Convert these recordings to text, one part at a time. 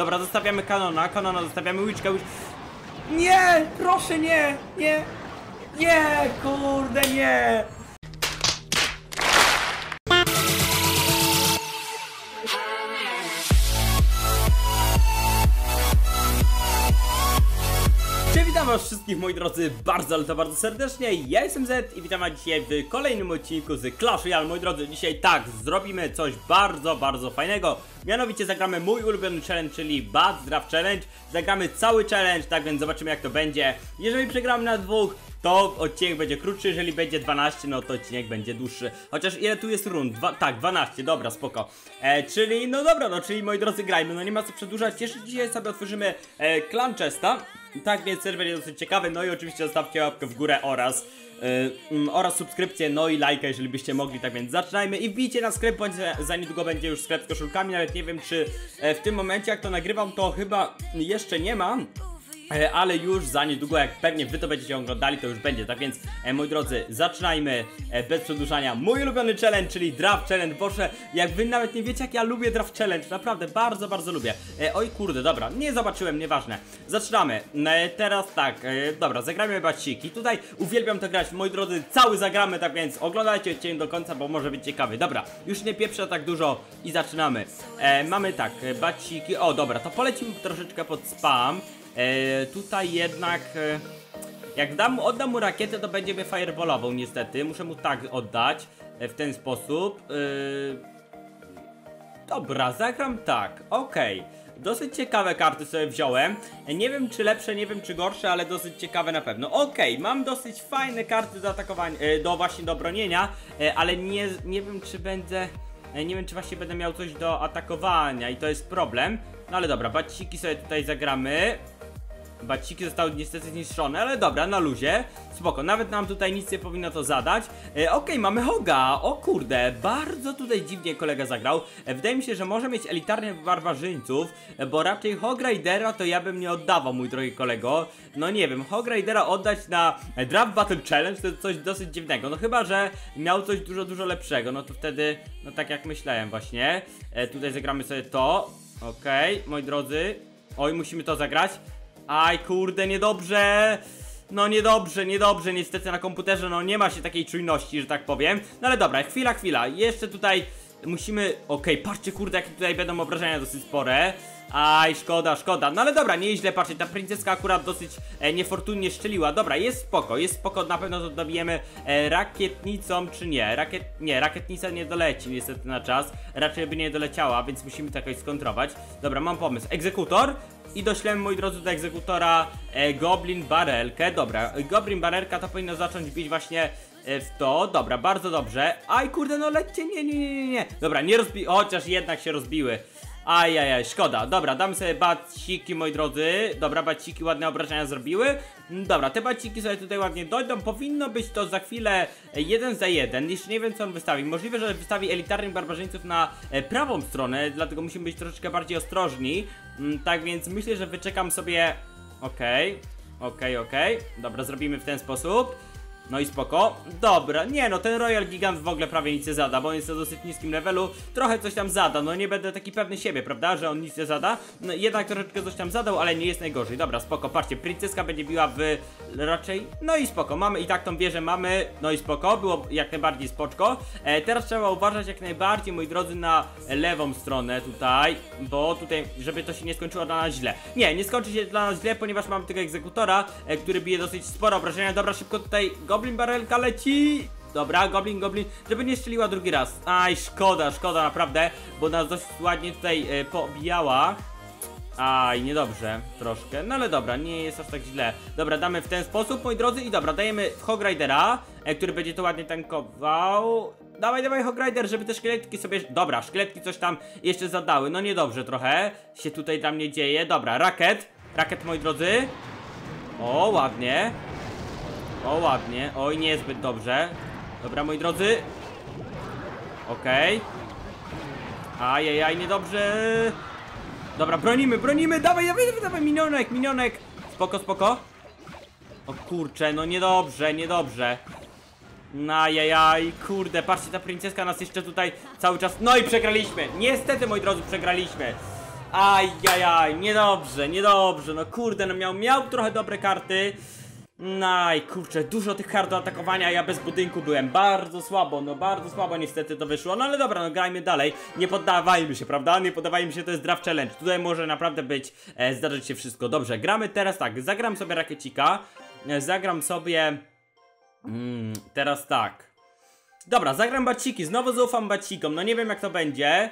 Dobra, zostawiamy kanona, kanona, zostawiamy łyczkę, łyczkę. Nie! Proszę nie! Nie! Nie! Kurde, nie! Witam was wszystkich moi drodzy bardzo, ale to bardzo serdecznie, ja jestem Z i witam was dzisiaj w kolejnym odcinku z Clash Royale, moi drodzy, dzisiaj tak, zrobimy coś bardzo, bardzo fajnego, mianowicie zagramy mój ulubiony challenge, czyli Bad Draft Challenge, zagramy cały challenge, tak więc zobaczymy jak to będzie, jeżeli przegramy na dwóch, to odcinek będzie krótszy, jeżeli będzie 12, no to odcinek będzie dłuższy. Chociaż ile tu jest rund? Dwa, tak, 12, dobra, spoko. E, czyli, no dobra, no czyli moi drodzy grajmy, no nie ma co przedłużać. Jeszcze dzisiaj sobie otworzymy e, Clan Chesta. Tak więc też będzie dosyć ciekawy, no i oczywiście zostawcie łapkę w górę oraz Yy, oraz subskrypcję, no i lajka, jeżeli byście mogli, tak więc zaczynajmy i wbijcie na sklep, bądź za niedługo będzie już sklep z koszulkami, nawet nie wiem czy e, w tym momencie jak to nagrywam to chyba jeszcze nie ma, E, ale już za niedługo, jak pewnie wy to będziecie oglądali, to już będzie. Tak więc, e, moi drodzy, zaczynajmy e, bez przedłużania. Mój ulubiony challenge, czyli Draft Challenge. Boże, jak wy nawet nie wiecie, jak ja lubię Draft Challenge. Naprawdę, bardzo, bardzo lubię. E, oj, kurde, dobra, nie zobaczyłem, nieważne. Zaczynamy. E, teraz tak, e, dobra, zagramy baciki. Tutaj uwielbiam to grać, moi drodzy, cały zagramy, tak więc oglądajcie odcinek do końca, bo może być ciekawy. Dobra, już nie pieprzę tak dużo i zaczynamy. E, mamy tak, e, baciki. O, dobra, to polecimy troszeczkę pod spam. E, tutaj jednak... E, jak dam, oddam mu rakietę, to będzie mnie fireballował niestety. Muszę mu tak oddać. E, w ten sposób. E, dobra, zagram tak. Okej. Dosyć ciekawe karty sobie wziąłem. Nie wiem czy lepsze, nie wiem czy gorsze, ale dosyć ciekawe na pewno. Okej, mam dosyć fajne karty do atakowania, e, do właśnie do bronienia, e, ale nie, nie wiem czy będę... Nie wiem czy właśnie będę miał coś do atakowania i to jest problem. No ale dobra, baciki sobie tutaj zagramy. Baciki zostały niestety zniszczone, ale dobra, na luzie. Spoko, nawet nam tutaj nic nie powinno to zadać. E, Okej, mamy Hoga. O kurde, bardzo tutaj dziwnie kolega zagrał. E, wydaje mi się, że może mieć elitarnych barbarzyńców, e, bo raczej Hog Ridera to ja bym nie oddawał, mój drogi kolego. No nie wiem, Hog Ridera oddać na Draft Battle Challenge to coś dosyć dziwnego. No chyba, że miał coś dużo, dużo lepszego. No to wtedy, no tak jak myślałem właśnie. E, tutaj zagramy sobie to. Okej, moi drodzy. Oj, musimy to zagrać. Aj, kurde, niedobrze. No niedobrze, niedobrze, niestety na komputerze no nie ma się takiej czujności, że tak powiem. No ale dobra, chwila, chwila, jeszcze tutaj musimy... Okej, patrzcie kurde, jakie tutaj będą obrażenia dosyć spore. Aj, szkoda, szkoda. No ale dobra, nieźle, patrzcie, ta princeska akurat dosyć e, niefortunnie szczeliła. Dobra, jest spoko, jest spoko, na pewno to dobijemy e, rakietnicą, czy nie? Rakiet... Nie, rakietnica nie doleci niestety na czas. Raczej by nie doleciała, więc musimy to jakoś skontrować. Dobra, mam pomysł. Egzekutor? I doślemy, moi drodzy, do egzekutora e, Goblin Barelkę. Dobra, Goblin Barelka to powinno zacząć bić właśnie e, w to. Dobra, bardzo dobrze. Aj, kurde, no lećcie, nie, nie, nie, nie, nie. Dobra, nie rozbi... Chociaż jednak się rozbiły. Ajajaj, szkoda. Dobra, damy sobie baciki, moi drodzy. Dobra, baciki ładne obrażenia zrobiły. Dobra, te baciki sobie tutaj ładnie dojdą. Powinno być to za chwilę e, jeden za jeden. Jeszcze nie wiem, co on wystawi. Możliwe, że wystawi elitarnych barbarzyńców na e, prawą stronę, dlatego musimy być troszeczkę bardziej ostrożni. Mm, Tak więc myślę, że wyczekam sobie... Okej, okej, okej. Dobra, zrobimy w ten sposób. No i spoko. Dobra, nie no, ten Royal Gigant w ogóle prawie nic nie zada, bo on jest na dosyć niskim levelu. Trochę coś tam zada, no nie będę taki pewny siebie, prawda, że on nic nie zada. No jednak troszeczkę coś tam zadał, ale nie jest najgorzej. Dobra, spoko, patrzcie, princeska będzie biła w raczej... No i spoko, mamy i tak tą wieżę mamy, no i spoko, było jak najbardziej spoczko. E, teraz trzeba uważać jak najbardziej, moi drodzy, na lewą stronę tutaj, bo tutaj, żeby to się nie skończyło dla nas źle. Nie, nie skończy się dla nas źle, ponieważ mamy tego egzekutora, e, który bije dosyć sporo obrażenia. Dobra, szybko tutaj Goblin Barelka leci. Dobra, Goblin, Goblin, żeby nie strzeliła drugi raz. Aj, szkoda, szkoda naprawdę, bo nas dość ładnie tutaj e, pobijała. Aj, niedobrze, troszkę, no ale dobra, nie jest aż tak źle. Dobra, damy w ten sposób, moi drodzy, i dobra, dajemy w Hog Ridera, e, który będzie to ładnie tankował. Dawaj, dawaj Hog Rider, żeby te szkieletki sobie... Dobra, szkieletki coś tam jeszcze zadały, no niedobrze trochę Się tutaj dla mnie dzieje, dobra, rakiet Rakiet, moi drodzy. O, ładnie O, ładnie, oj, niezbyt dobrze. Dobra, moi drodzy. Okej. Ajajaj, niedobrze. Dobra, bronimy, bronimy, dawaj, dawaj, dawaj, minionek, minionek. Spoko, spoko. O kurcze, no niedobrze, niedobrze. Najajaj, kurde, patrzcie, ta princeska nas jeszcze tutaj cały czas... No i przegraliśmy, niestety, moi drodzy, przegraliśmy. Ajajaj, niedobrze, niedobrze, no kurde, no miał, miał trochę dobre karty. Naj, kurczę, dużo tych kart do atakowania, ja bez budynku byłem. Bardzo słabo, no bardzo słabo niestety to wyszło. No ale dobra, no grajmy dalej. Nie poddawajmy się, prawda? Nie poddawajmy się, to jest draft challenge. Tutaj może naprawdę być, e, zdarzyć się wszystko. Dobrze, gramy teraz tak, zagram sobie rakiecika. E, zagram sobie... Mm, teraz tak. Dobra, zagram baciki, znowu zaufam bacikom, no nie wiem jak to będzie.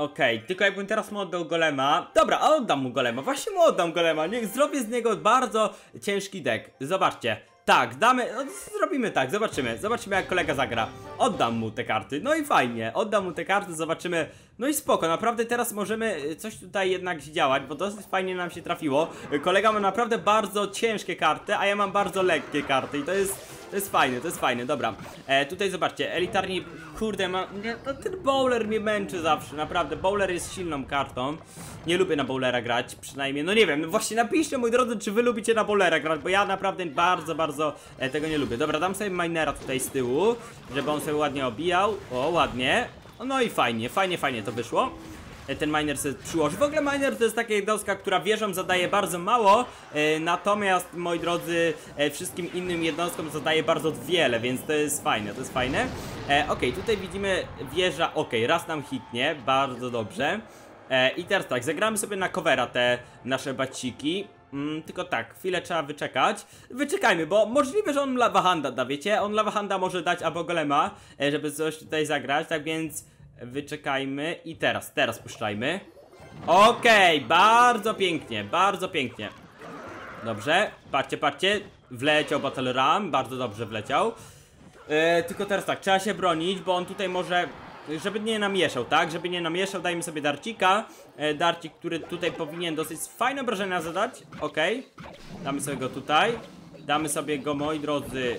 Okej, tylko jakbym teraz mu oddał golema. Dobra, oddam mu golema. Właśnie mu oddam golema. Niech zrobię z niego bardzo ciężki deck. Zobaczcie. Tak, damy. No, zrobimy tak, zobaczymy. Zobaczymy jak kolega zagra. Oddam mu te karty. No i fajnie. Oddam mu te karty, zobaczymy. No i spoko, naprawdę teraz możemy y, coś tutaj jednak działać, bo dosyć fajnie nam się trafiło. Kolega ma naprawdę bardzo ciężkie karty, a ja mam bardzo lekkie karty i to jest. To jest fajne, to jest fajne, dobra. E, tutaj zobaczcie, elitarni, kurde, ma, nie, no, ten bowler mnie męczy zawsze, naprawdę. Bowler jest silną kartą. Nie lubię na bowlera grać, przynajmniej, no nie wiem, no właśnie napiszcie, moi drodzy, czy wy lubicie na bowlera grać, bo ja naprawdę bardzo, bardzo e, tego nie lubię. Dobra, dam sobie minera tutaj z tyłu, żeby on sobie ładnie obijał. O, ładnie. No i fajnie, fajnie, fajnie to wyszło ten miner sobie przyłoży. W ogóle miner to jest taka jednostka, która wieżą zadaje bardzo mało, e, natomiast moi drodzy, e, wszystkim innym jednostkom zadaje bardzo wiele, więc to jest fajne, to jest fajne. E, ok, tutaj widzimy wieża, ok, raz nam hitnie, bardzo dobrze. E, I teraz tak, zagramy sobie na covera te nasze baciki. Mm, tylko tak, chwilę trzeba wyczekać. Wyczekajmy, bo możliwe, że on Lava Handa da, wiecie? On Lava Handa może dać albo Golema, e, żeby coś tutaj zagrać, tak więc wyczekajmy i teraz, teraz puszczajmy. Okej, bardzo pięknie, bardzo pięknie. Dobrze, patrzcie, patrzcie, wleciał Battle Ram, bardzo dobrze wleciał. E, tylko teraz tak, trzeba się bronić, bo on tutaj może żeby nie namieszał, tak? Żeby nie namieszał, dajmy sobie darcika. E, darcik, który tutaj powinien dosyć fajne obrażenia zadać. Okej. Damy sobie go tutaj. Damy sobie go, moi drodzy,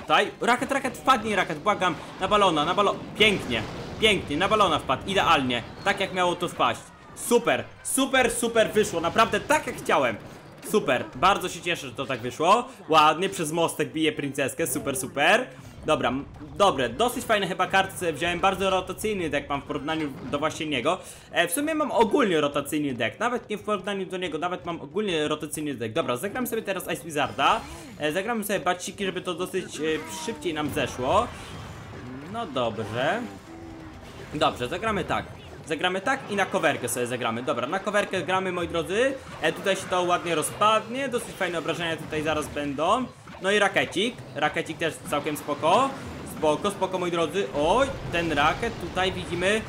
tutaj. Raket, raket, wpadnij raket, błagam. Na balona, na balona. Pięknie, pięknie, na balona wpadł, idealnie. Tak jak miało to wpaść. Super, super, super wyszło, naprawdę tak jak chciałem. Super, bardzo się cieszę, że to tak wyszło. Ładnie, przez mostek bije princeskę, super, super. Dobra, dobre, dosyć fajne chyba karty sobie wziąłem, bardzo rotacyjny deck mam w porównaniu do właśnie niego. E, w sumie mam ogólnie rotacyjny deck, nawet nie w porównaniu do niego, nawet mam ogólnie rotacyjny deck. Dobra, zagram sobie teraz Ice Wizarda, e, zagramy sobie baciki, żeby to dosyć e, szybciej nam zeszło. No dobrze. Dobrze, zagramy tak. Zagramy tak i na coverkę sobie zagramy. Dobra, na coverkę gramy, moi drodzy. E, tutaj się to ładnie rozpadnie. Dosyć fajne obrażenia tutaj zaraz będą. No i rakecik. Rakecik też całkiem spoko. Spoko, spoko, moi drodzy. Oj, ten rakiet tutaj widzimy,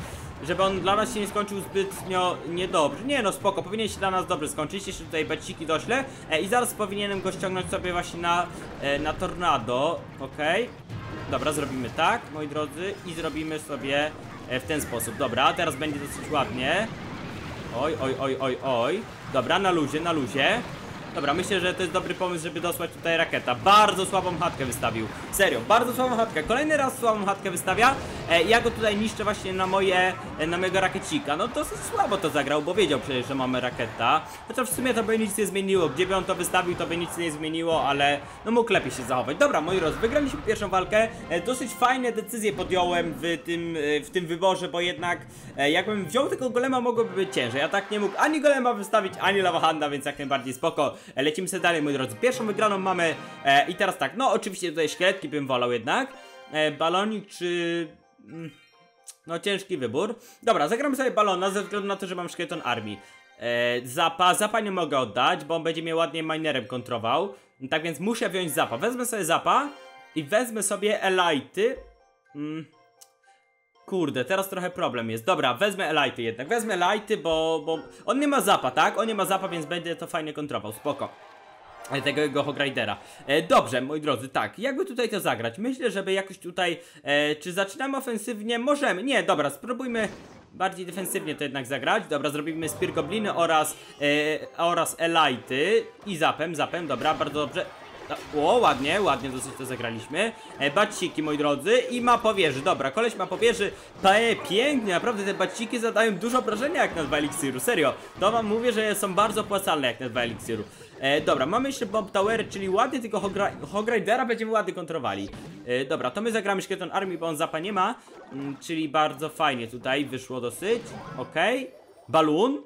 żeby on dla nas się nie skończył zbytnio niedobrze. Nie no, spoko, powinien się dla nas dobrze skończyć. Jeszcze tutaj beciki doślę. E, I zaraz powinienem go ściągnąć sobie właśnie na, e, na tornado. Okej. Dobra, zrobimy tak, moi drodzy, i zrobimy sobie e, w ten sposób. Dobra, teraz będzie dosyć ładnie. Oj, oj, oj, oj, oj. Dobra, na luzie, na luzie. Dobra, myślę, że to jest dobry pomysł, żeby dosłać tutaj raketa. Bardzo słabą chatkę wystawił. Serio, bardzo słabą chatkę. Kolejny raz słabą chatkę wystawia. E, ja go tutaj niszczę właśnie na moje, e, na mojego rakiecika. No dosyć słabo to zagrał, bo wiedział przecież, że mamy raketa. Chociaż w sumie to by nic nie zmieniło. Gdzie by on to wystawił, to by nic nie zmieniło, ale no mógł lepiej się zachować. Dobra, moi drodzy, wygraliśmy pierwszą walkę. E, dosyć fajne decyzje podjąłem w tym, w tym wyborze, bo jednak jakbym wziął tego golema, mogłoby być ciężej. Ja tak nie mógł ani golema wystawić, ani lawahanda, więc jak najbardziej spoko. Lecimy sobie dalej, moi drodzy. Pierwszą wygraną mamy i teraz tak, no oczywiście tutaj szkieletki bym wolał jednak. Balonik czy... Mm, no ciężki wybór. Dobra, zagramy sobie balona ze względu na to, że mam szkieleton armii. E, zapa, zapa nie mogę oddać, bo on będzie mnie ładnie minerem kontrował. Tak więc muszę wziąć zapa. Wezmę sobie zapa i wezmę sobie elity. Mm. Kurde, teraz trochę problem jest. Dobra, wezmę elity jednak. Wezmę elity, bo, bo on nie ma zapa, tak? On nie ma zapa, więc będzie to fajnie kontrował. Spoko tego jego Hogridera. E, dobrze, moi drodzy, tak, jakby tutaj to zagrać? Myślę, żeby jakoś tutaj, e, czy zaczynamy ofensywnie? Możemy, nie, dobra, spróbujmy bardziej defensywnie to jednak zagrać. Dobra, zrobimy Spear Gobliny oraz, e, oraz Elity i zapem, zapem, dobra, bardzo dobrze. O, ładnie, ładnie dosyć to zagraliśmy. E, baciki, moi drodzy, i ma powierzy. Dobra, koleś ma powierzy. E, pięknie, naprawdę te baciki zadają dużo obrażenia jak na dwa eliksiru. Serio, to wam mówię, że są bardzo opłacalne jak na dwa eliksiru. E, dobra, mamy jeszcze Bomb Tower, czyli ładnie Hogra- Hogridera będziemy ładnie kontrowali. E, dobra, to my zagramy Szkieton Armii, bo on zapa nie ma. Mm, czyli bardzo fajnie tutaj wyszło dosyć. Okej. Balloon.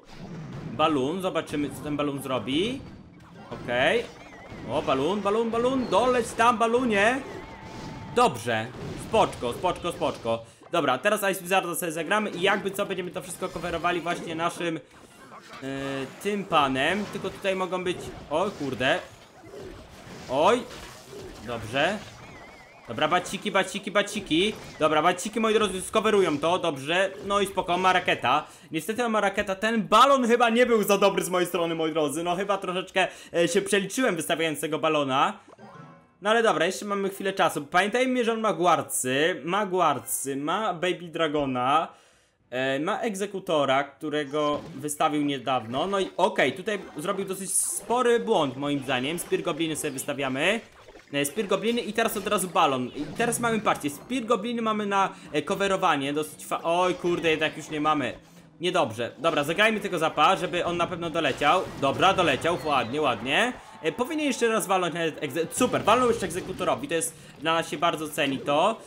balun, zobaczymy co ten balun zrobi. Okej. O, balun, balun, balun, doleć tam, balunie. Dobrze, spoczko, spoczko, spoczko. Dobra, teraz Ice Wizarda sobie zagramy i jakby co, będziemy to wszystko coverowali właśnie naszym tym panem. Tylko tutaj mogą być... Oj, kurde. Oj. Dobrze. Dobra, baciki, baciki, baciki. Dobra, baciki, moi drodzy, skowerują to, dobrze. No i spoko, ma raketa. Niestety ma raketa, ten balon chyba nie był za dobry z mojej strony, moi drodzy. No chyba troszeczkę e, się przeliczyłem wystawiając tego balona. No ale dobra, jeszcze mamy chwilę czasu. Pamiętajmy, że on ma guarcy, ma guarcy, ma Baby Dragona, e, ma egzekutora, którego wystawił niedawno. No i okej, tutaj zrobił dosyć spory błąd moim zdaniem. Spear Gobliny sobie wystawiamy. E, Spear Gobliny i teraz od razu balon. I teraz mamy partię. Spear Gobliny mamy na e, coverowanie, dosyć fa... Oj kurde, jednak już nie mamy. Niedobrze. Dobra, zagrajmy tego zapa, żeby on na pewno doleciał. Dobra, doleciał, ładnie, ładnie. E, powinien jeszcze raz walnąć egze... Super, walnął jeszcze egzekutorowi, to jest... Dla nas się bardzo ceni to.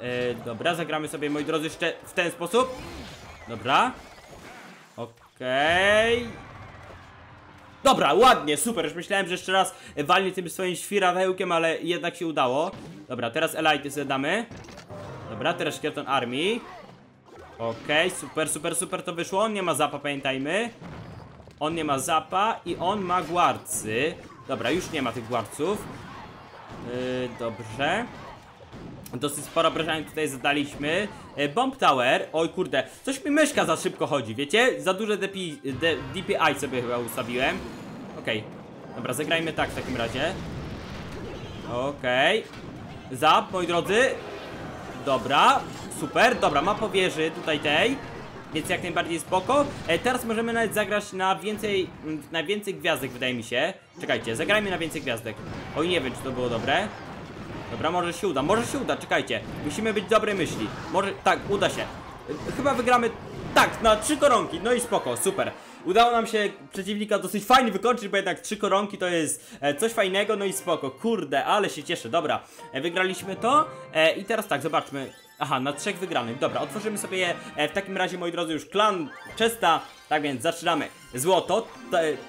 E, dobra, zagramy sobie, moi drodzy, jeszcze w ten sposób. Dobra. Okej. Dobra, ładnie, super, już myślałem, że jeszcze raz walnie tym swoim świrawełkiem, ale jednak się udało. Dobra, teraz Elite sobie damy. Dobra, teraz Skeleton Army. Okej, super, super, super to wyszło. On nie ma zapa, pamiętajmy. On nie ma zapa i on ma guarcy. Dobra, już nie ma tych guarców. Yy, dobrze. Dosyć sporo obrażeń tutaj zadaliśmy. E, Bomb Tower. Oj kurde, coś mi myszka za szybko chodzi, wiecie? Za duże DPI, DPI sobie chyba ustawiłem. Okej. Dobra, zagrajmy tak w takim razie. Okej. Zap, moi drodzy. Dobra, super, dobra, ma po wieży tutaj tej Więc jak najbardziej spoko e, Teraz możemy nawet zagrać na więcej Na więcej gwiazdek wydaje mi się Czekajcie, zagrajmy na więcej gwiazdek Oj, nie wiem czy to było dobre Dobra, może się uda, może się uda, czekajcie Musimy być dobrej myśli Może, tak, uda się Chyba wygramy, tak, na trzy koronki No i spoko, super Udało nam się przeciwnika dosyć fajnie wykończyć, bo jednak trzy koronki to jest e, coś fajnego, no i spoko. Kurde, ale się cieszę, dobra. E, wygraliśmy to e, i teraz tak, zobaczmy. Aha, na trzech wygranych. Dobra, otworzymy sobie w takim razie, moi drodzy, już klan Chesta. Tak więc zaczynamy. Złoto,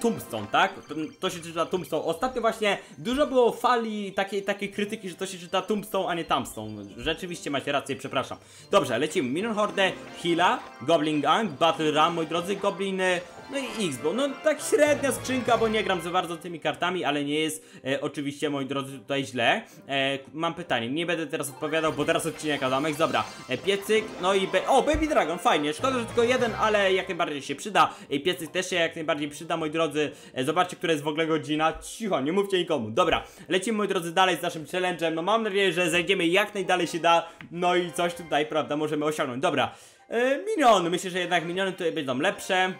Tombstone, tak? To, to się czyta Tombstone. Ostatnio właśnie dużo było fali takiej, takiej krytyki, że to się czyta Tombstone, a nie Tombstone. Rzeczywiście macie rację, przepraszam. Dobrze, lecimy. Minion Horde, Hila, Goblin Gang, Battle Ram, moi drodzy, Gobliny, no i Xbox. No tak średnia skrzynka, bo nie gram za bardzo tymi kartami, ale nie jest e, oczywiście, moi drodzy, tutaj źle. E, mam pytanie, nie będę teraz odpowiadał, bo teraz odcinek Adamek. Dobra, e, piecyk, no i... O, Baby Dragon, fajnie. Szkoda, że tylko jeden, ale jak najbardziej się przyda. E, piecyk też się jak najbardziej przyda, moi drodzy. E, zobaczcie, która jest w ogóle godzina. Cicho, nie mówcie nikomu. Dobra, lecimy, moi drodzy, dalej z naszym challenge'em. No mam nadzieję, że zajdziemy jak najdalej się da. No i coś tutaj, prawda, możemy osiągnąć. Dobra, e, miniony. Myślę, że jednak miniony tutaj będą lepsze.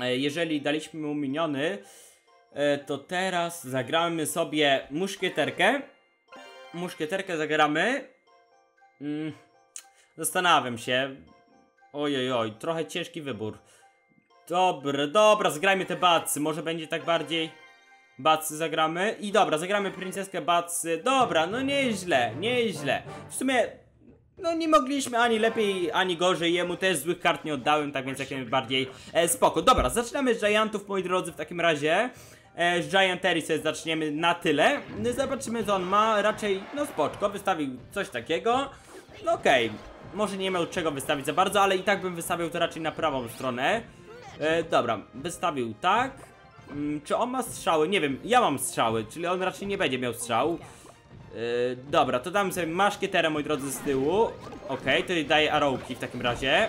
E, jeżeli daliśmy mu miniony, e, to teraz zagramy sobie muszkieterkę. Muszkieterkę zagramy. Mm, zastanawiam się. Ojej, oj, trochę ciężki wybór. Dobra, dobra, zagrajmy te bacy. Może będzie tak bardziej. Bacy zagramy. I dobra, zagramy princeskę bacy. Dobra, no nieźle, nieźle. W sumie no nie mogliśmy ani lepiej, ani gorzej, jemu też złych kart nie oddałem, tak więc jak najbardziej e, spoko. Dobra, zaczynamy z Giantów, moi drodzy, w takim razie. E, z Giantery sobie zaczniemy na tyle. Zobaczymy co on ma, raczej, no spoczko, wystawił coś takiego. No okej, może nie miał czego wystawić za bardzo, ale i tak bym wystawił to raczej na prawą stronę. E, dobra, wystawił tak. Mm, czy on ma strzały? Nie wiem, ja mam strzały, czyli on raczej nie będzie miał strzału. Yy, dobra, to damy sobie maszkieterę, moi drodzy, z tyłu. Okej, okay, to daje arrowki w takim razie.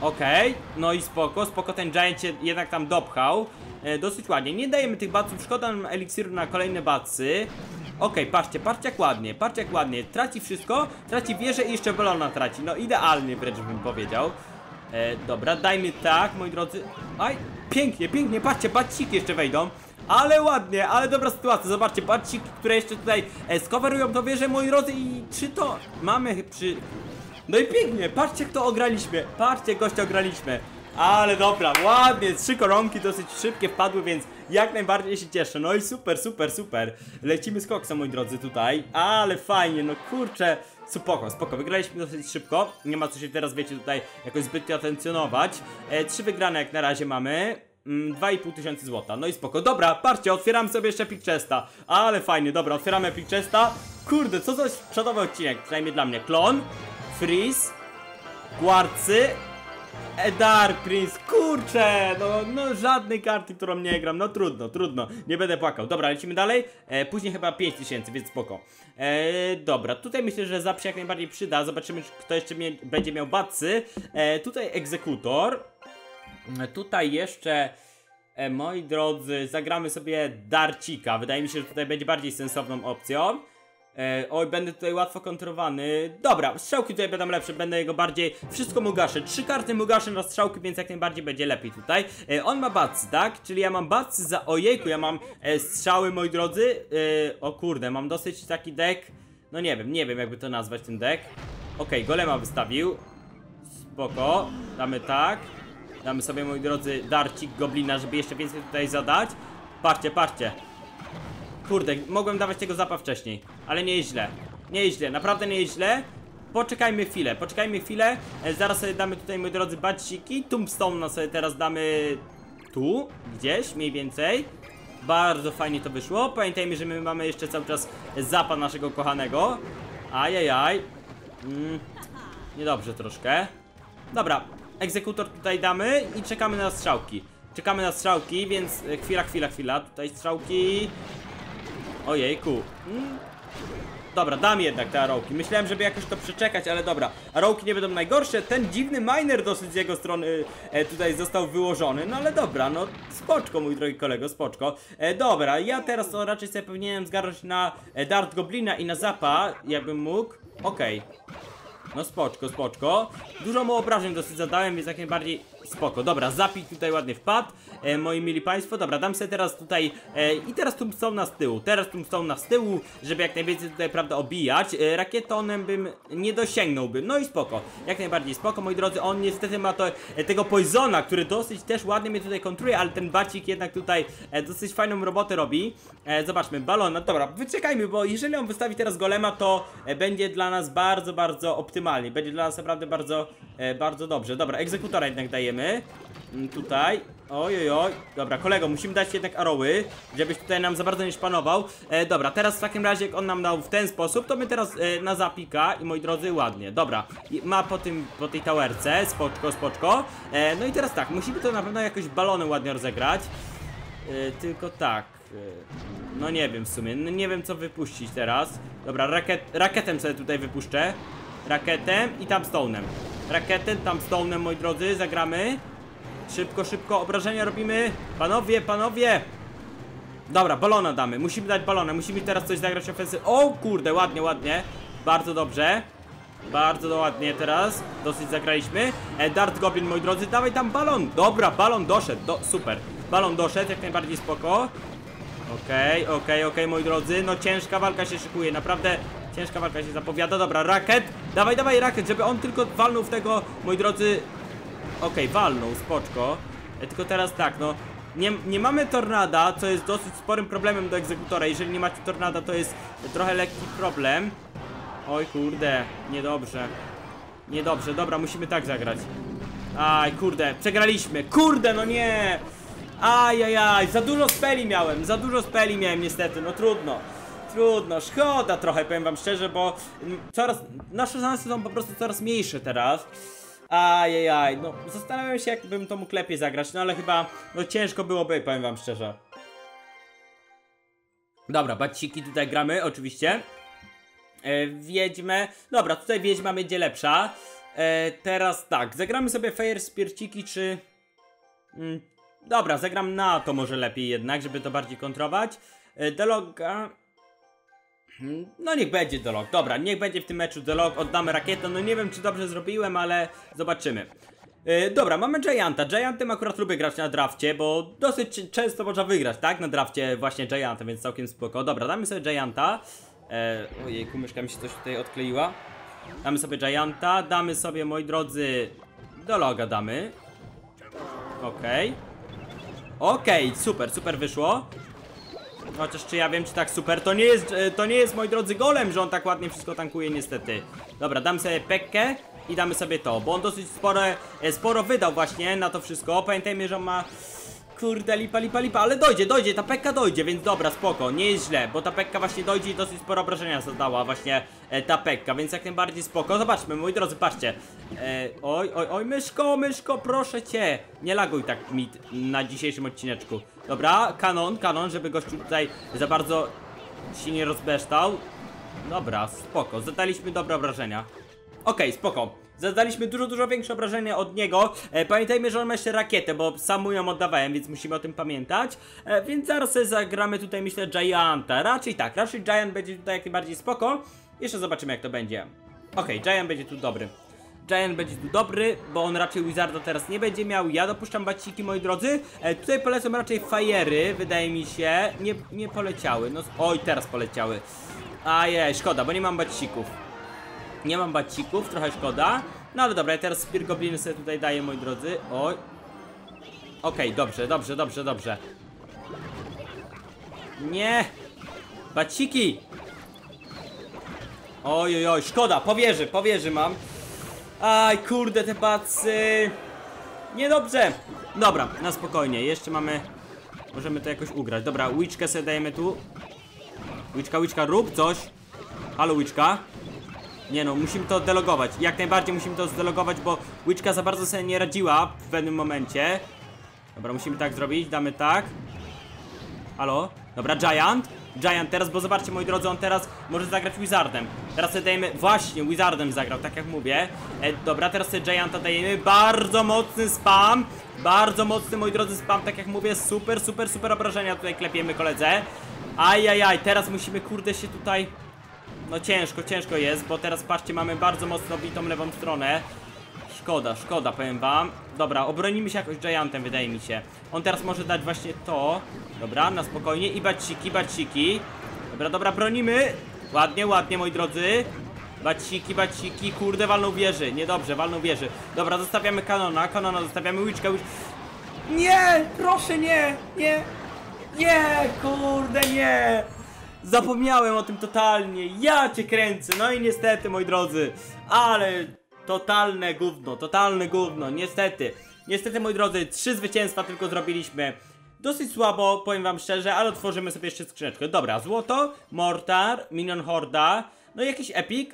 Okej, okay, no i spoko, spoko ten giant się jednak tam dopchał. Yy, dosyć ładnie. Nie dajemy tych baców, szkoda nam eliksiru na kolejne bacy. Okej, okay, patrzcie, patrzcie jak ładnie, patrzcie jak ładnie. Traci wszystko, traci wieżę i jeszcze balona traci. No idealnie wręcz bym powiedział. E, dobra, dajmy tak, moi drodzy. Aj, pięknie, pięknie, patrzcie, baciki jeszcze wejdą. Ale ładnie, ale dobra sytuacja. Zobaczcie, baciki, które jeszcze tutaj e, skowerują to wieżę, moi drodzy. I czy to mamy przy... No i pięknie, patrzcie jak to ograliśmy. Patrzcie, gościa ograliśmy. Ale dobra, ładnie, trzy koronki dosyć szybkie wpadły, więc jak najbardziej się cieszę. No i super, super, super. Lecimy z koksem, moi drodzy, tutaj. Ale fajnie, no kurczę. Spoko, spoko, wygraliśmy dosyć szybko. Nie ma co się teraz, wiecie, tutaj jakoś zbytnio atencjonować. E, trzy wygrane jak na razie mamy. Mm, 2,5 tysiąca złota. No i spoko. Dobra, patrzcie, otwieram sobie jeszcze Epic Chesta. Ale fajnie, dobra, otwieramy Epic Chesta. Kurde, co za przodowy odcinek, przynajmniej dla mnie. Klon, Freeze, Quarcy, E, Dark Prince, kurczę, no, no żadnej karty, którą nie gram, no trudno, trudno, nie będę płakał. Dobra, lecimy dalej, e, później chyba 5000, więc spoko. E, dobra, tutaj myślę, że zawsze jak najbardziej przyda, zobaczymy, czy kto jeszcze mie będzie miał bacy. E, tutaj egzekutor, tutaj jeszcze... E, moi drodzy, zagramy sobie Darcika. Wydaje mi się, że tutaj będzie bardziej sensowną opcją. E, oj, będę tutaj łatwo kontrowany. Dobra, strzałki tutaj będą lepsze, będę jego bardziej. Wszystko mu gaszę. Trzy karty mu gaszę na strzałki, więc jak najbardziej będzie lepiej tutaj. E, on ma bacy, tak? Czyli ja mam bacy za. Ojejku, ja mam strzały, moi drodzy. O kurde, mam dosyć taki deck. No nie wiem, nie wiem jakby to nazwać ten deck. Okej, golema wystawił. Spoko, damy tak. Damy sobie, moi drodzy, darcik goblina, żeby jeszcze więcej tutaj zadać. Patrzcie, patrzcie. Kurde, mogłem dawać tego zapa wcześniej, ale nie jest źle. Nie jest źle, naprawdę nie jest źle. Poczekajmy chwilę, poczekajmy chwilę. E, zaraz sobie damy tutaj, moi drodzy, baciki. Tombstone sobie teraz damy tu, gdzieś, mniej więcej. Bardzo fajnie to wyszło. Pamiętajmy, że my mamy jeszcze cały czas zapa naszego kochanego. Ajajaj. Mm, niedobrze troszkę. Dobra, egzekutor tutaj damy i czekamy na strzałki. Czekamy na strzałki, więc e, chwila, chwila, chwila. Tutaj strzałki. Ojejku. Mm. Dobra, dam jednak te arrowki. Myślałem, żeby jakoś to przeczekać, ale dobra. Arrowki nie będą najgorsze. Ten dziwny miner dosyć z jego strony e, tutaj został wyłożony. No ale dobra, no spoczko, mój drogi kolego, spoczko. E, dobra, ja teraz to raczej sobie powinienem zgarnąć na e, Dart Goblina i na Zapa, jakbym mógł. Okej. No spoczko, spoczko. Dużo mu obrażeń dosyć zadałem, więc jak najbardziej spoko. Dobra, zapik tutaj ładnie wpadł, e, moi mili państwo. Dobra, dam sobie teraz tutaj e, i teraz tombstone na z tyłu. Teraz tombstone na z tyłu, żeby jak najwięcej tutaj, prawda, obijać. E, rakietonem bym nie dosięgnąłbym. No i spoko. Jak najbardziej spoko, moi drodzy. On niestety ma to, e, tego poisona, który dosyć też ładnie mnie tutaj kontruje, ale ten bacik jednak tutaj e, dosyć fajną robotę robi. E, zobaczmy, balona. Dobra, wyczekajmy, bo jeżeli on wystawi teraz golema, to e, będzie dla nas bardzo, bardzo optymalnie. Będzie dla nas naprawdę bardzo, e, bardzo dobrze. Dobra, egzekutora jednak dajemy. Mm, Tutaj. Oj, oj, oj. Dobra, kolego, musimy dać jednak aroły, żebyś tutaj nam za bardzo nie szpanował. E, dobra, teraz w takim razie, jak on nam dał w ten sposób, to my teraz e, na zapika i moi drodzy, ładnie. Dobra, I ma po tym, po tej towerce, spoczko, spoczko. E, no i teraz tak, musimy to na pewno jakoś balonem ładnie rozegrać. E, tylko tak. e, No nie wiem w sumie, no nie wiem co wypuścić teraz. Dobra, rakiet, rakietem sobie tutaj wypuszczę. Rakietem i tombstone'em. Rakietem, tombstone'em, moi drodzy, zagramy. Szybko, szybko, obrażenia robimy. Panowie, panowie! Dobra, balona damy. Musimy dać balona. Musimy teraz coś zagrać ofensyw. O kurde, ładnie, ładnie. Bardzo dobrze. Bardzo ładnie teraz. Dosyć zagraliśmy. E, Dart Goblin, moi drodzy, dawaj tam balon. Dobra, balon doszedł. Do, super. Balon doszedł, jak najbardziej spoko. Okej, okej, okej, moi drodzy. No ciężka walka się szykuje. Naprawdę ciężka walka się zapowiada. Dobra, rakiet. Dawaj, dawaj, rakiet, żeby on tylko walnął w tego, moi drodzy, Okej, walnął, spoczko. E, Tylko teraz tak, no. Nie, nie mamy tornada, co jest dosyć sporym problemem do egzekutora. Jeżeli nie macie tornada, to jest trochę lekki problem. Oj kurde, niedobrze. Niedobrze, dobra, musimy tak zagrać. Aj, kurde, przegraliśmy. Kurde, no nie! Ajajaj, za dużo speli miałem, za dużo speli miałem niestety, no trudno. Trudno, szkoda trochę, powiem wam szczerze, bo coraz, nasze szanse są po prostu coraz mniejsze teraz. Ajajaj, no zastanawiam się jakbym to mógł lepiej zagrać, no ale chyba no ciężko byłoby, powiem wam szczerze. Dobra, baciki tutaj gramy, oczywiście. E, wiedźmę, dobra, tutaj wiedźma będzie lepsza. E, teraz tak, zagramy sobie Fire Spirciki, czy... Mm, dobra, zagram na to może lepiej jednak, żeby to bardziej kontrować. E, Deloga... No niech będzie Delog, dobra, niech będzie w tym meczu Delog, oddamy rakietę, no nie wiem czy dobrze zrobiłem, ale zobaczymy. Yy, dobra, mamy Gianta. Giantem akurat lubię grać na drafcie, bo dosyć często można wygrać, tak? Na drafcie właśnie Giantem, więc całkiem spoko. Dobra, damy sobie Gianta. E, ojejku, myszka mi się coś tutaj odkleiła. Damy sobie Gianta, damy sobie, moi drodzy, Dologa damy. Okej. Okej, super, super wyszło. Chociaż czy ja wiem, czy tak super, to nie jest, e, to nie jest, moi drodzy, golem, że on tak ładnie wszystko tankuje, niestety. Dobra, dam sobie pekkę i damy sobie to, bo on dosyć sporo, e, sporo wydał właśnie na to wszystko. Pamiętajmy, że on ma... Kurde, lipa, lipa, lipa, ale dojdzie, dojdzie, ta pekka dojdzie, więc dobra, spoko, nie jest źle, bo ta pekka właśnie dojdzie i dosyć sporo obrażenia zadała właśnie e, ta pekka, więc jak najbardziej spoko. Zobaczmy, moi drodzy, patrzcie. E, oj, oj, oj, myszko, myszko, proszę cię, nie laguj tak mi na dzisiejszym odcineczku. Dobra, kanon, kanon, żeby gościu tutaj za bardzo się nie rozbeształ. Dobra, spoko, zadaliśmy dobre obrażenia. Okej, spoko. Zadaliśmy dużo, dużo większe obrażenia od niego. E, pamiętajmy, że on ma jeszcze rakietę, bo sam mu ją oddawałem, więc musimy o tym pamiętać. E, więc zaraz sobie zagramy tutaj, myślę, Gianta. Raczej tak, raczej Giant będzie tutaj jak najbardziej spoko. Jeszcze zobaczymy, jak to będzie. Okej, Giant będzie tu dobry. Giant będzie tu dobry, bo on raczej Wizarda teraz nie będzie miał. Ja dopuszczam baciki, moi drodzy. E, tutaj polecam raczej Fajery, wydaje mi się. Nie, nie poleciały. No, oj, teraz poleciały. Ajej, szkoda, bo nie mam bacików. Nie mam bacików, trochę szkoda. No ale dobra, ja teraz Spear Gobliny sobie tutaj daję, moi drodzy. Oj. Okej, dobrze, dobrze, dobrze, dobrze. Nie! Baciki! Oj, oj, oj, szkoda, powierzy, powierzy mam. Aj, kurde, te bacy. Niedobrze. Dobra, na spokojnie, jeszcze mamy... Możemy to jakoś ugrać. Dobra, łyczkę sobie dajemy tu. Łyczka, łyczka, rób coś. Halo, łyczka. Nie no, musimy to delogować. Jak najbardziej musimy to zdelogować, bo łyczka za bardzo sobie nie radziła w pewnym momencie. Dobra, musimy tak zrobić, damy tak. Halo? Dobra, Giant. Giant teraz, bo zobaczcie moi drodzy, on teraz może zagrać Wizardem. Teraz sobie dajemy, właśnie, Wizardem zagrał, tak jak mówię. E, dobra, teraz sobie Gianta dajemy, bardzo mocny spam. Bardzo mocny, moi drodzy, spam, tak jak mówię, super, super, super obrażenia tutaj klepiemy koledze. Ajajaj, teraz musimy, kurde, się tutaj... No ciężko, ciężko jest, bo teraz patrzcie, mamy bardzo mocno bitą lewą stronę. Szkoda, szkoda, powiem wam. Dobra, obronimy się jakoś Giantem, wydaje mi się. On teraz może dać właśnie to. Dobra, na spokojnie. I baciki, baciki. Dobra, dobra, bronimy. Ładnie, ładnie, moi drodzy. Baciki, baciki, kurde, walną wieży. Niedobrze, walną wieży. Dobra, zostawiamy kanona, kanona zostawiamy, łyczkę, łyczkę. Nie, proszę, nie, nie. Nie, kurde, nie. Zapomniałem o tym totalnie. Ja cię kręcę. No i niestety, moi drodzy. Ale totalne gówno, totalne gówno. Niestety. Niestety, moi drodzy, trzy zwycięstwa tylko zrobiliśmy. Dosyć słabo, powiem wam szczerze, ale otworzymy sobie jeszcze skrzyneczkę. Dobra, złoto, mortar, minion horda, no jakiś epic.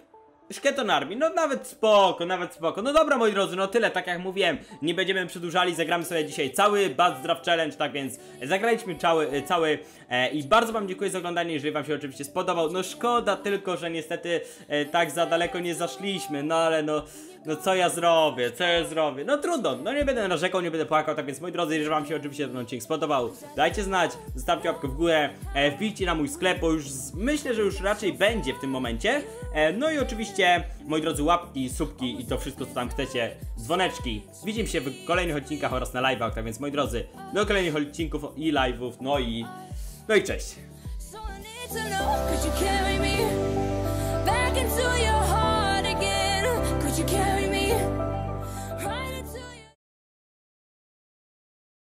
Szketon Army, no nawet spoko, nawet spoko. No dobra moi drodzy, no tyle, tak jak mówiłem, nie będziemy przedłużali, zagramy sobie dzisiaj cały Bad Draft Challenge, tak więc zagraliśmy cały, cały e, i bardzo wam dziękuję za oglądanie, jeżeli wam się oczywiście spodobał. No szkoda tylko, że niestety e, tak za daleko nie zaszliśmy, no ale no, no co ja zrobię, co ja zrobię, no trudno, no nie będę narzekał, nie będę płakał, tak więc moi drodzy, jeżeli wam się oczywiście ten odcinek spodobał, dajcie znać, zostawcie łapkę w górę, e, wbijcie na mój sklep, bo już myślę, że już raczej będzie w tym momencie, e, E, no i oczywiście, moi drodzy, łapki, subki i to wszystko, co tam chcecie, dzwoneczki. Widzimy się w kolejnych odcinkach oraz na live'ach, tak więc, moi drodzy, do kolejnych odcinków i live'ów, no i... No i cześć! Could you carry